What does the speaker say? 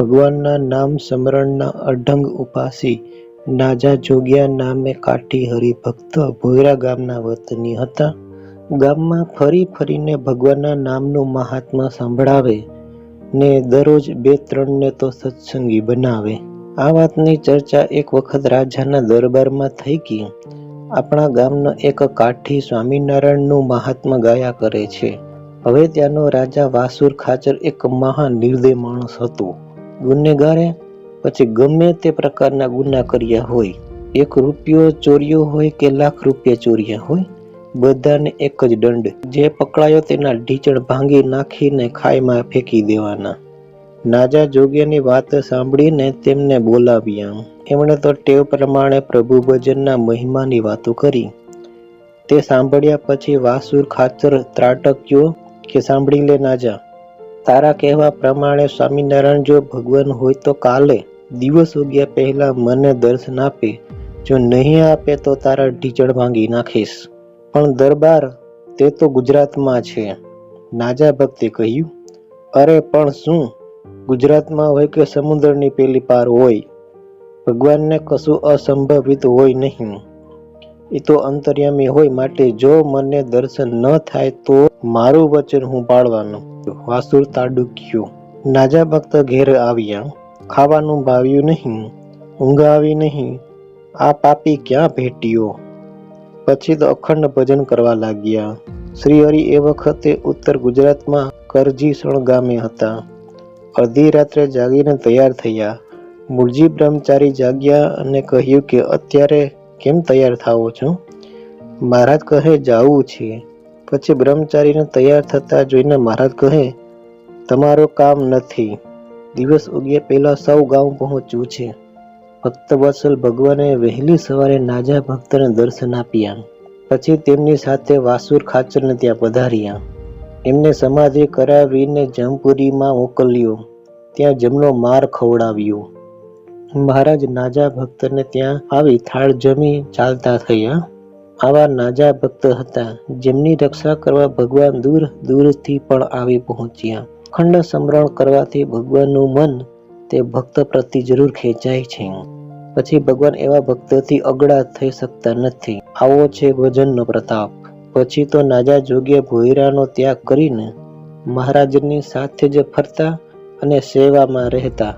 ભગવાનના નામ સ્મરણના અઢંગ ઉપાસી નાજા જોગ્યા નામે કાઠી હરિભક્ત ભોયરા ગામના વતની હતા. ગામમાં ફરી ફરીને ભગવાનના નામનું મહાત્મા સંભળાવે ને દરરોજ બે ત્રણને તો સત્સંગી બનાવે. આ વાતની ચર્ચા એક વખત રાજાના દરબારમાં થઈ ગઈ. આપણા ગામનો એક કાઠી સ્વામિનારાયણનું મહાત્મા ગાયા કરે છે. હવે ત્યાંનો રાજા વાસુર ખાચર એક મહાન નિર્દય માણસ હતો. ગુનેગારે પછી ગમે તે પ્રકારના ગુના કર્યા હોય, એક રૂપિયો ચોર્યો હોય કે લાખ રૂપિયા ચોર્યા હોય, બધાને એક જ દંડ. જે પકડાયો તેના ઢીચણ ભાંગી નાખીને ખાઈમાં ફેંકી દેવાના. નાજા જોગ્યાની વાત સાંભળીને તેમને બોલાવ્યા. એમણે તો ટેવ પ્રમાણે પ્રભુ ભજનના મહિમાની વાતો કરી. તે સાંભળ્યા પછી વાસુર ખાચર ત્રાટક્યો કે સાંભળી લે નાજા. તારા કહેવા પ્રમાણે સ્વામિનારાયણ જો ભગવાન હોય તો કાલે દિવસ ઉગ્યા પહેલા મને દર્શન આપે. જો નહીં આપે તો તારા ઢીચડ ભાંગી નાખીશ. પણ દરબાર તે તો ગુજરાતમાં છે. નાજા ભક્તે કહ્યું, અરે, પણ શું? ગુજરાતમાં હોય કે સમુદ્રની પેલી પાર હોય? ભગવાનને કશું અસંભવિત હોય નહીં. એ તો અંતર્યામી હોય માટે જો મને દર્શન ન થાય તો મારું વચન હું પાળવાનું. વાસુર તાડુક્યો. નાજા ભક્ત ઘેર આવ્યા. ખાવાનું ભાવ્યું નહીં ઊંઘ આવી નહીં. આ પાપી ક્યાં ભેટ્યો? પછી તો અખંડ ભજન કરવા લાગ્યા. શ્રી હરિ એ વખતે ઉત્તર ગુજરાતમાં કરજીસણ ગામે હતા. અડધી રાત્રે જાગીને તૈયાર થયા. મૂળજી બ્રહ્મચારી જાગ્યા અને કહ્યું કે, અત્યારે કેમ તૈયાર થાવો છો? મહારાજ કહે, જાવું છે. પછી બ્રહ્મચારીને તૈયાર થતા જોઈને મહારાજ કહે, તમારું કામ નથી. દિવસ ઉગ્યા પહેલા સૌ ગામ પહોંચ્યું છે. ભક્ત વત્સલ ભગવાને વહેલી સવારે નાજા ભક્તને દર્શન આપ્યા. પછી તેમની સાથે વાસુર ખાચરને ત્યાં પધાર્યા. એમને સમાધિ કરાવીને જમપુરીમાં મોકલ્યો. ત્યાં જમનો માર ખવડાવ્યો. મહારાજ નાજા ભક્તને ત્યાં આવી થાળ જમી ચાલતા થયા. આવા નાજા ભક્ત હતા, જેમની રક્ષા કરવા ભગવાન દૂર, દૂરથી પણ આવી પહોંચ્યા. ખંડ સમરણ કરવાથી ભગવાનનું મન તે ભક્ત પ્રતિ જરૂર ખેંચાય છે. પછી ભગવાન એવા ભક્તોથી અગડા થઈ શકતા નથી. આવો છે ભજનનો પ્રતાપ. પછી તો નાજા જોગ્ય ભોયરાનો ત્યાગ કરીને મહારાજની સાથે જ ફરતા અને સેવામાં રહેતા.